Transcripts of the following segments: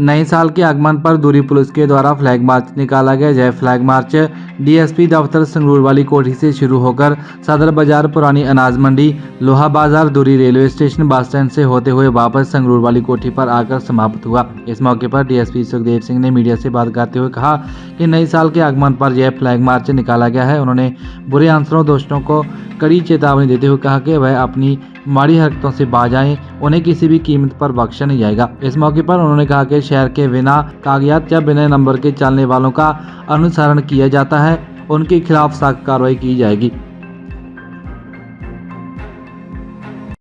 नए साल के आगमन पर दूरी पुलिस के द्वारा फ्लैग मार्च निकाला गया यह फ्लैग मार्च डीएसपी दफ्तर संगरूर वाली कोठी से शुरू होकर सदर बाज़ार, पुरानी अनाज मंडी, लोहा बाज़ार, दूरी रेलवे स्टेशन, बस स्टैंड से होते हुए वापस संगरूर वाली कोठी पर आकर समाप्त हुआ। इस मौके पर डीएसपी सुखदेव सिंह ने मीडिया से बात करते हुए कहा कि नए साल के आगमन पर यह फ्लैग मार्च निकाला गया है। उन्होंने बुरे आंसरों दोस्तों को कड़ी चेतावनी देते हुए कहा कि वह अपनी माड़ी हरकतों से बाज आएं उन्हें किसी भी कीमत पर बख्शा नहीं जाएगा इस मौके पर उन्होंने कहा कि शहर के बिना कागजात या बिना नंबर के चलने वालों का अनुसरण किया जाता है उनके खिलाफ सख्त कार्रवाई की जाएगी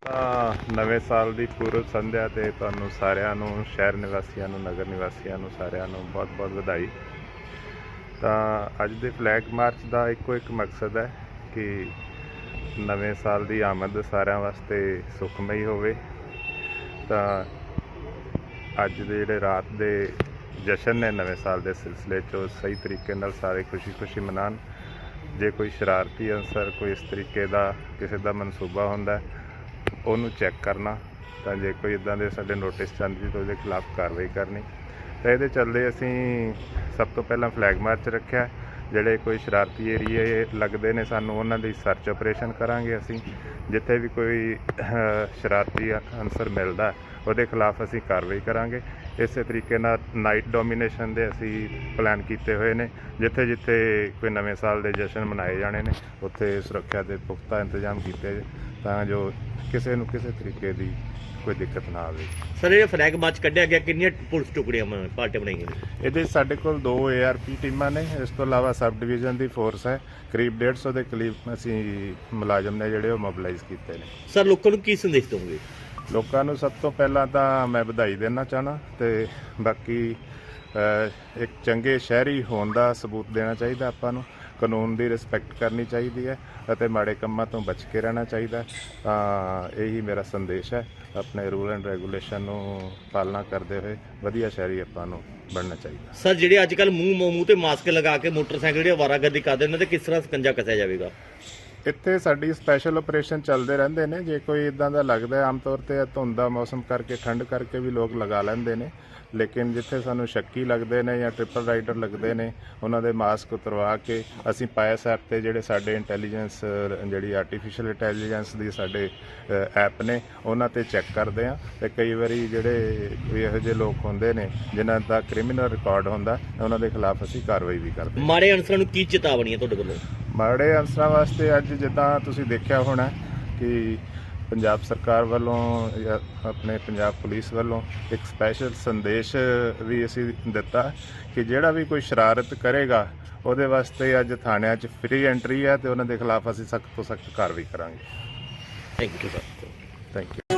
ਤਾਂ ਨਵੇਂ ਸਾਲ ਦੀ ਪੂਰਵ ਸੰਧਿਆ ਤੇ ਤੁਹਾਨੂੰ ਸਾਰਿਆਂ ਨੂੰ ਸ਼ਹਿਰ ਨਿਵਾਸੀਆਂ ਨੂੰ ਨਗਰ ਨਿਵਾਸੀਆਂ ਨੂੰ ਸਾਰਿਆਂ ਨੂੰ ਬਹੁਤ-ਬਹੁਤ ਵਧਾਈ ਤਾਂ ਅੱਜ ਦੇ ਫਲੈਗ ਮਾਰਚ ਦਾ ਇੱਕੋ ਇੱਕ ਮਕਸਦ ਹੈ ਕਿ ਨਵੇਂ ਸਾਲ ਦੀ ਆਮਦ ਸਾਰਿਆਂ ਵਾਸਤੇ ਸੁਖਮਈ ਹੋਵੇ, ਤਾਂ ਅੱਜ ਦੇ ਜਿਹੜੇ ਰਾਤ ਦੇ ਜਸ਼ਨ ਨੇ ਨਵੇਂ ਸਾਲ ਦੇ ਸਿਲਸਿਲੇ 'ਚ, ਉਹ ਸਹੀ ਤਰੀਕੇ ਨਾਲ ਸਾਰੇ ਖੁਸ਼ੀ-ਖੁਸ਼ੀ ਮਨਾਉਣ। ਜੇ ਕੋਈ ਸ਼ਰਾਰਤੀ ਅਨਸਰ ਕੋਈ ਇਸ ਤਰੀਕੇ ਦਾ ਕਿਸੇ ਦਾ ਮਨਸੂਬਾ ਹੁੰਦਾ, ਉਹਨੂੰ ਚੈੱਕ ਕਰਨਾ। ਤਾਂ ਜੇ ਕੋਈ ਇਦਾਂ ਦੇ ਸਾਡੇ ਨੋਟਿਸ ਜਾਂਦੀ ਤਾਂ ਉਹਦੇ ਖਿਲਾਫ ਕਾਰਵਾਈ ਕਰਨੀ। ਤਾਂ ਇਹਦੇ ਚੱਲਦੇ ਅਸੀਂ ਸਭ ਤੋਂ ਪਹਿਲਾਂ ਫਲੈਗ ਮਾਰਚ ਰੱਖਿਆ। ਜਿਹੜੇ ਕੋਈ ਸ਼ਰਾਰਤੀ ਏਰੀਏ ਲੱਗਦੇ ਨੇ ਸਾਨੂੰ, ਉਹਨਾਂ ਦੀ ਸਰਚ ਆਪਰੇਸ਼ਨ ਕਰਾਂਗੇ ਅਸੀਂ। ਜਿੱਥੇ ਵੀ ਕੋਈ ਸ਼ਰਾਰਤੀ ਅਨਸਰ ਮਿਲਦਾ, ਉਹਦੇ ਖਿਲਾਫ ਅਸੀਂ ਕਾਰਵਾਈ ਕਰਾਂਗੇ। ਇਸੇ ਤਰੀਕੇ ਨਾਲ ਨਾਈਟ ਡੋਮੀਨੇਸ਼ਨ ਦੇ ਅਸੀਂ ਪਲਾਨ ਕੀਤੇ ਹੋਏ ਨੇ। ਜਿੱਥੇ ਜਿੱਥੇ ਕੋਈ ਨਵੇਂ ਸਾਲ ਦੇ ਜਸ਼ਨ ਮਨਾਏ ਜਾਣੇ ਨੇ, ਉੱਥੇ ਸੁਰੱਖਿਆ ਦੇ ਪੁਖਤਾ ਇੰਤਜ਼ਾਮ ਕੀਤੇ ਤਾਂ ਜੋ ਕਿਸੇ ਨੂੰ ਕਿਸੇ ਤਰੀਕੇ ਦੀ ਕੋਈ ਦਿੱਕਤ ਨਾ ਆਵੇ। ਸਰ ਇਹ ਫਲੈਗ ਮਾਰਚ ਕੱਢਿਆ ਗਿਆ ਕਿੰਨੀਆਂ ਪੁਲਿਸ ਟੁਕੜੀਆਂ ਬਣਾ- ਪਾਰਟੀਆਂ ਬਣਾਈਆਂ ਨੇ ਇਹਦੇ 'ਚ ਸਾਡੇ ਕੋਲ ਦੋ ਏਆਰਪੀ ਟੀਮਾਂ ਨੇ ਇਸ ਤੋਂ ਇਲਾਵਾ ਸਬ ਡਿਵੀਜ਼ਨ ਦੀ ਫੋਰਸ ਹੈ। ਕਰੀਬ 150 ਦੇ ਕਰੀਬ ਅਸੀਂ ਮੁਲਾਜ਼ਮ ਨੇ ਜਿਹੜੇ ਉਹ ਮੋਬਿਲਾਈਜ਼ ਕੀਤੇ ਨੇ। ਸਰ ਲੋਕਾਂ ਨੂੰ ਕੀ ਸੰਦੇਸ਼ ਦਵੋਗੇ ਲੋਕਾਂ ਨੂੰ ਸਭ ਤੋਂ ਪਹਿਲਾਂ ਤਾਂ ਮੈਂ ਵਧਾਈ ਦੇਣਾ ਚਾਹਣਾ ਤੇ ਬਾਕੀ ਅਹ, ਇੱਕ ਚੰਗੇ ਸ਼ਹਿਰੀ ਹੋਣ ਦਾ ਸਬੂਤ ਦੇਣਾ ਚਾਹੀਦਾ ਆਪਾਂ ਨੂੰ। ਕਾਨੂੰਨ ਦੀ ਰਿਸਪੈਕਟ ਕਰਨੀ ਚਾਹੀਦੀ ਹੈ ਅਤੇ ਮਾੜੇ ਕੰਮਾਂ ਤੋਂ ਬਚ ਕੇ ਰਹਿਣਾ ਚਾਹੀਦਾ ਤਾਂ ਇਹੀ ਮੇਰਾ ਸੰਦੇਸ਼ ਹੈ। ਆਪਣੇ ਰੂਲ ਐਂਡ ਰੈਗੂਲੇਸ਼ਨ ਨੂੰ ਪਾਲਣਾ ਕਰਦੇ ਹੋਏ ਵਧੀਆ ਸ਼ਹਿਰੀ ਆਪਾਂ ਨੂੰ ਬਣਨਾ ਚਾਹੀਦਾ ਸਰ, ਜਿਹੜੇ ਅੱਜ ਕੱਲ ਮੂੰਹ ਮੂੰਹ ਤੇ ਮਾਸਕ ਲਗਾ ਕੇ ਮੋਟਰਸਾਈਕਲ ਜਿਹੜੇ ਅਵਾਰਾਗਰਦੀ ਕਰਦੇ ਉਹਨਾਂ ਤੇ ਕਿਸ ਤਰ੍ਹਾਂ ਸਕੰਜਾ ਕੱਸਿਆ ਜਾਵੇਗਾ? ਇੱਥੇ ਸਾਡੀ ਸਪੈਸ਼ਲ ਆਪਰੇਸ਼ਨ ਚੱਲਦੇ ਰਹਿੰਦੇ ਨੇ। ਜੇ ਕੋਈ ਇਦਾਂ ਦਾ ਲੱਗਦਾ ਆਮ ਤੌਰ ਤੇ ਧੁੰਦ ਦਾ ਮੌਸਮ ਕਰਕੇ, ਠੰਡ ਕਰਕੇ ਵੀ ਲੋਕ ਲਗਾ ਲੈਂਦੇ ਨੇ। ਲੇਕਿਨ ਜਿੱਥੇ ਸਾਨੂੰ ਸ਼ੱਕੀ ਲੱਗਦੇ ਨੇ ਜਾਂ ਟ੍ਰਿਪਲ ਰਾਈਡਰ ਲੱਗਦੇ ਨੇ, ਉਹਨਾਂ ਦੇ ਮਾਸਕ ਉਤਰਵਾ ਕੇ ਅਸੀਂ ਪਾਇਸ ਐਪ ਤੇ ਜਿਹੜੇ ਸਾਡੇ ਇੰਟੈਲੀਜੈਂਸ ਜਿਹੜੀ ਆਰਟੀਫੀਸ਼ੀਅਲ ਇੰਟੈਲੀਜੈਂਸ ਦੀ ਸਾਡੇ ਐਪ ਨੇ, ਉਹਨਾਂ ਤੇ ਚੈੱਕ ਕਰਦੇ ਆ ਤੇ ਕਈ ਵਾਰੀ ਜਿਹੜੇ ਕੋਈ ਇਹੋ ਜਿਹੇ ਲੋਕ ਹੁੰਦੇ ਨੇ, ਜਿਨ੍ਹਾਂ ਦਾ ਕ੍ਰਿਮੀਨਲ ਰਿਕਾਰਡ ਹੁੰਦਾ, ਉਹਨਾਂ ਦੇ ਖਿਲਾਫ ਅਸੀਂ ਕਾਰਵਾਈ ਵੀ ਕਰਦੇ ਹਾਂ। ਮਾੜੇ ਅਨਸਰਾਂ ਨੂੰ ਕੀ ਚੇਤਾਵਨੀ ਹੈ ਤੁਹਾਡੇ ਵੱਲੋਂ? ਮਾੜੇ ਅਨਸਰਾਂ ਵਾਸਤੇ ਅੱਜ ਜਿੱਦਾਂ ਤੁਸੀਂ ਦੇਖਿਆ ਹੋਣਾ ਕਿ ਪੰਜਾਬ ਸਰਕਾਰ ਵੱਲੋਂ ਜਾਂ ਆਪਣੇ ਪੰਜਾਬ ਪੁਲਿਸ ਵੱਲੋਂ ਇੱਕ ਸਪੈਸ਼ਲ ਸੰਦੇਸ਼ ਵੀ ਅਸੀਂ ਦਿੱਤਾ ਕਿ ਜਿਹੜਾ ਵੀ ਕੋਈ ਸ਼ਰਾਰਤ ਕਰੇਗਾ ਉਹਦੇ ਵਾਸਤੇ ਅੱਜ ਥਾਣਿਆਂ 'ਚ ਫ੍ਰੀ ਐਂਟਰੀ ਹੈ ਤੇ ਉਹਨਾਂ ਦੇ ਖਿਲਾਫ ਅਸੀਂ ਸਖਤ ਤੋਂ ਸਖਤ ਕਾਰਵਾਈ ਕਰਾਂਗੇ। Thank you sir thank you